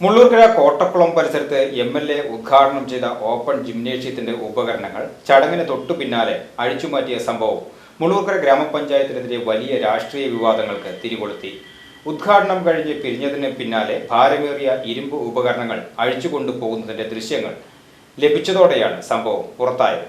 Mullurkara Kottakkulam പരിസരത്ത് M L A ഉദ്ഘാടനം ചെയ്ത ഓപ്പൺ ജിംനേഷ്യത്തിന്റെ ഉപകരണങ്ങൾ ചടങ്ങിന് തൊട്ടു പിന്നാലെ അഴിച്ചുമാറ്റിയ സംഭവം മുള്ളൂർക്കര ഗ്രാമപഞ്ചായത്തിനെതിരെ വലിയ രാഷ്ട്രീയ വിവാദങ്ങൾക്ക് തിരികൊളുത്തി. ഉദ്ഘാടനം കഴിഞ്ഞ് പിരിഞ്ഞതിന് പിന്നാലെ ഭാരമേറിയ ഇരുമ്പ് ഉപകരണങ്ങൾ അഴിച്ചുകൊണ്ടു പോകുന്നതിന്റെ ദൃശ്യങ്ങൾ ലഭിച്ചതോടെയാണ് സംഭവം പുറത്തായത്.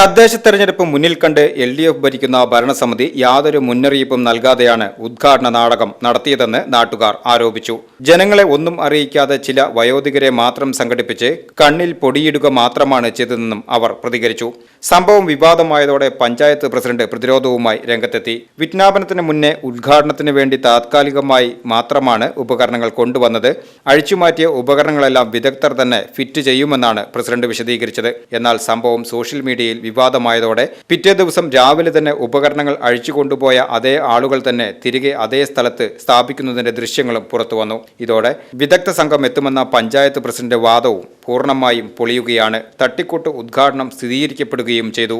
തദ്ദേശ തെരഞ്ഞെടുപ്പ് മുന്നിൽ കണ്ട് എൽ ഡി എഫ് ഭരിക്കുന്ന ഭരണസമിതി യാതൊരു മുന്നറിയിപ്പും നൽകാതെയാണ് ഉദ്ഘാടന നാടകം നടത്തിയതെന്ന് നാട്ടുകാർ ആരോപിച്ചു. ജനങ്ങളെ ഒന്നും അറിയിക്കാതെ ചില വയോധികരെ മാത്രം സംഘടിപ്പിച്ച് കണ്ണിൽ പൊടിയിടുക മാത്രമാണ് ചെയ്തതെന്നും അവർ പ്രതികരിച്ചു. സംഭവം വിവാദമായതോടെ പഞ്ചായത്ത് പ്രസിഡന്റ് പ്രതിരോധവുമായി രംഗത്തെത്തി. വിജ്ഞാപനത്തിന് മുന്നേ ഉദ്ഘാടനത്തിന് വേണ്ടി താത്കാലികമായി മാത്രമാണ് ഉപകരണങ്ങൾ കൊണ്ടുവന്നത്. അഴിച്ചുമാറ്റിയ ഉപകരണങ്ങളെല്ലാം വിദഗ്ധർ തന്നെ ഫിറ്റ് ചെയ്യുമെന്നാണ് പ്രസിഡന്റ് വിശദീകരിച്ചത്. എന്നാൽ സംഭവം സോഷ്യൽ മീഡിയയിൽ വിവാദമായതോടെ പിറ്റേ ദിവസം രാവിലെ തന്നെ ഉപകരണങ്ങൾ അഴിച്ചുകൊണ്ടുപോയ അതേ ആളുകൾ തന്നെ തിരികെ അതേ സ്ഥലത്ത് സ്ഥാപിക്കുന്നതിന്റെ ദൃശ്യങ്ങളും പുറത്തുവന്നു ഇതോടെ വിദഗ്ധ സംഘം എത്തുമെന്ന പഞ്ചായത്ത് പ്രസിഡന്റ് വാദവും പൂർണമായും പൊളിയുകയാണ്. തട്ടിക്കൂട്ട് ഉദ്ഘാടനം സ്ഥിരീകരിക്കപ്പെടുകയും ചെയ്തു.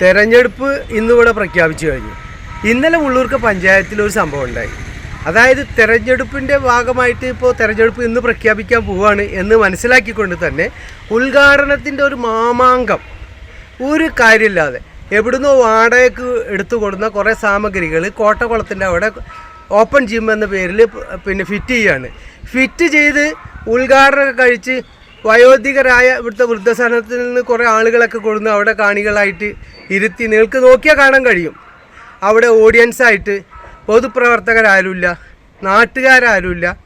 തെരഞ്ഞെടുപ്പ് ഇന്നിവിടെ പ്രഖ്യാപിച്ചു കഴിഞ്ഞു. ഇന്നലെ ഉള്ളൂർക്ക് പഞ്ചായത്തിൽ ഒരു സംഭവം ഉണ്ടായി. അതായത് തെരഞ്ഞെടുപ്പിന്റെ ഭാഗമായിട്ട് ഇപ്പോൾ തെരഞ്ഞെടുപ്പ് ഇന്ന് പ്രഖ്യാപിക്കാൻ പോവുകയാണ് എന്ന് മനസ്സിലാക്കിക്കൊണ്ട് തന്നെ ഉദ്ഘാടനത്തിന്റെ ഒരു മാമാങ്കം ഒരു കാര്യമില്ലാതെ. എവിടുന്നോ വാടകയ്ക്ക് എടുത്തു കൊടുക്കുന്ന കുറേ സാമഗ്രികൾ കോട്ടക്കുളത്തിന്റെ അവിടെ ഓപ്പൺ ജിം എന്ന പേരിൽ പിന്നെ ഫിറ്റ് ചെയ്യാണ്. ഫിറ്റ് ചെയ്ത് ഉദ്ഘാടനം കഴിച്ച് വയോധികരായ ഇവിടുത്തെ വൃദ്ധസദനത്തിൽ നിന്ന് കുറേ ആളുകളൊക്കെ കൊടുന്ന് അവിടെ കാണികളായിട്ട് ഇരുത്തി നിങ്ങൾക്ക് നോക്കിയാൽ കാണാൻ കഴിയും. അവിടെ ഓഡിയൻസായിട്ട് പൊതുപ്രവർത്തകരാരുമില്ല നാട്ടുകാരാരുമില്ല.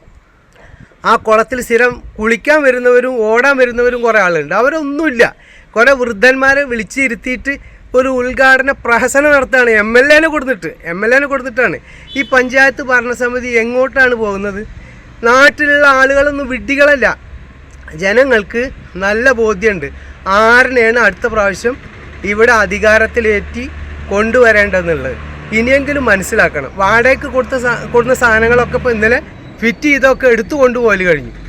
ആ കുളത്തിൽ സ്ഥിരം കുളിക്കാൻ വരുന്നവരും ഓടാൻ വരുന്നവരും കുറേ ആളുണ്ട് അവരൊന്നുമില്ല. കുറേ വൃദ്ധന്മാരെ വിളിച്ചിരുത്തിയിട്ട് ഒരു ഉദ്ഘാടന പ്രഹസനം നടത്തുകയാണ്. എം എൽ എനെ കൊടുത്തിട്ട് എം എൽ എനെ കൊടുത്തിട്ടാണ്. ഈ പഞ്ചായത്ത് ഭരണസമിതി എങ്ങോട്ടാണ് പോകുന്നത്? നാട്ടിലുള്ള ആളുകളൊന്നും വിഡ്ഢികളല്ല. ജനങ്ങൾക്ക് നല്ല ബോധ്യമുണ്ട്. ആറിനെയാണ് അടുത്ത പ്രാവശ്യം ഇവിടെ അധികാരത്തിലേറ്റി കൊണ്ടുവരേണ്ടതെന്നുള്ളത്? ഇനിയെങ്കിലും മനസ്സിലാക്കണം. വാടകയ്ക്ക് കൊടുത്ത സാ- കൊടുക്കുന്ന സാധനങ്ങളൊക്കെ ഇപ്പോൾ ഇന്നലെ ഫിറ്റ് ചെയ്തൊക്കെ എടുത്തു കൊണ്ടുപോകൽ കഴിഞ്ഞു.